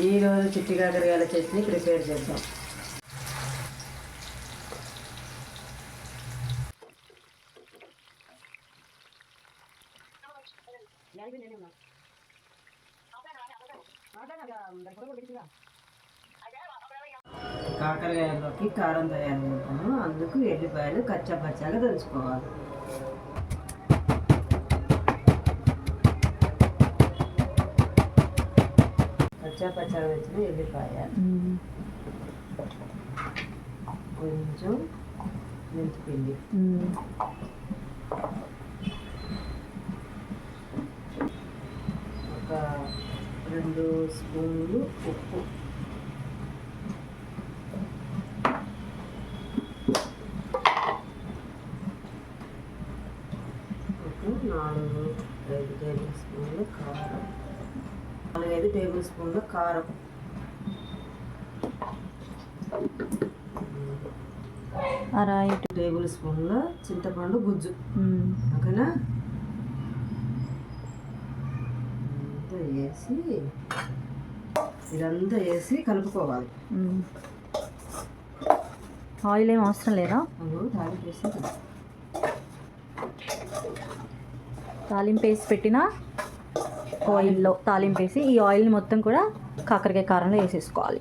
ఈరోజు చిట్టి కాకరకాయల చట్నీ ప్రిపేర్ చేద్దాం. కాకరకాయలోకి కారం తయారు చేద్దాము అందుకు ఎల్లిపాయలు కచ్చా తెలుసుకోవాలి పచ్చా కచ్చా పచ్చాగా ఎల్లిపాయ కొంచెం మెంతిపిండి. ఒక రెండు స్పూన్లు ఉప్పు. ఒక నాలుగు ఐదు టేబుల్ స్పూన్లు కారం. నాలుగైదు టేబుల్ స్పూన్ల కారం. రైట్ టేబుల్ స్పూన్ల చింతపండు గుజ్జు. ఓకేనా? వేసి ఇదంతా వేసి కలుపుకోవాలి. ఆయిల్ ఏం అవసరం లేదా? తాలింపు వేసి. తాలింపు వేసి పెట్టిన? ఆయిల్లో తాలింపు వేసి ఈ ఆయిల్ని మొత్తం కూడా కాకరకాయ కారంలో వేసేసుకోవాలి.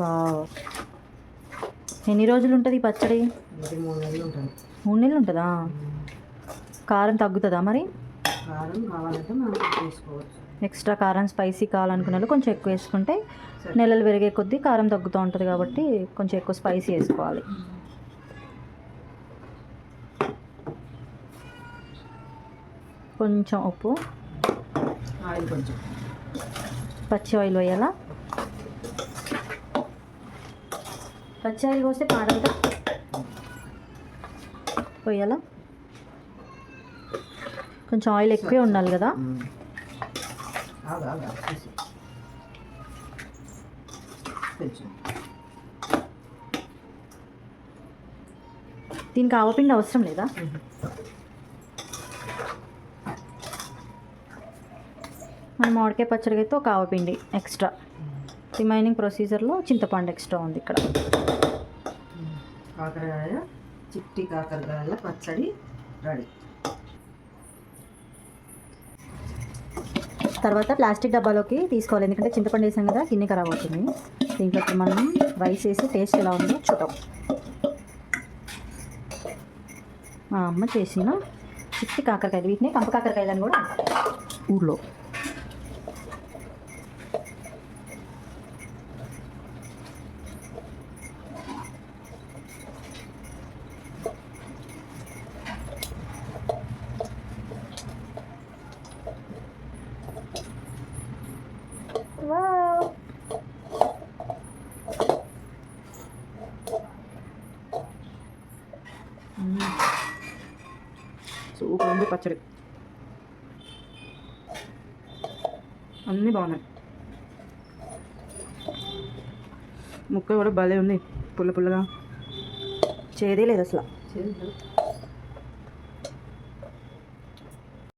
వావ్. ఎన్ని రోజులు ఉంటుంది ఈ పచ్చడి? మూడు నెలలు ఉంటుందా? కారం తగ్గుతుందా మరి? కారం కావాలంటే మనం ఎక్స్ట్రా కారం స్పైసీ కావాలనుకున్న వాళ్ళు కొంచెం ఎక్కువ వేసుకుంటే నెలలు పెరిగే కొద్దీ కారం తగ్గుతూ ఉంటుంది కాబట్టి కొంచెం ఎక్కువ స్పైసీ వేసుకోవాలి. కొంచెం ఉప్పు. ఆయిల్ కొంచెం. పచ్చి ఆయిల్ వేయాలా? పచ్చి ఆయిల్ పోస్తే పాడంతా పోయాలా కొంచెం ఆయిల్ ఎక్కువే ఉండాలి కదా. దీనికి ఆవపిండి అవసరం లేదా? మన మామిడికాయ పచ్చడికి అయితే ఒక ఆవపిండి ఎక్స్ట్రా. రిమైనింగ్ ప్రొసీజర్లో చింతపండు ఎక్స్ట్రా ఉంది ఇక్కడ. కాకరకాయ చిట్టి కాకరకాయల పచ్చడి రెడీ. తర్వాత ప్లాస్టిక్ డబ్బాలోకి తీసుకోవాలి. ఎందుకంటే చింతపండు వేసాం కదా గిన్నె ఖరాబ్ అవుతుంది. దీంట్లో మనం రైస్ వేసి టేస్ట్ ఎలా ఉందో చూద్దాం. మా అమ్మ చేసిన చిట్టి కాకరకాయలు వీటిని కంప కాకరకాయలు అని కూడా ఊళ్ళో ఊర్లో. సూపర్ ఉంది పచ్చడి. అన్నీ బాగున్నాయి. ముక్క కూడా భలే ఉంది పుల్ల పుల్లగా. చేదే లేదు అసలు. చేదు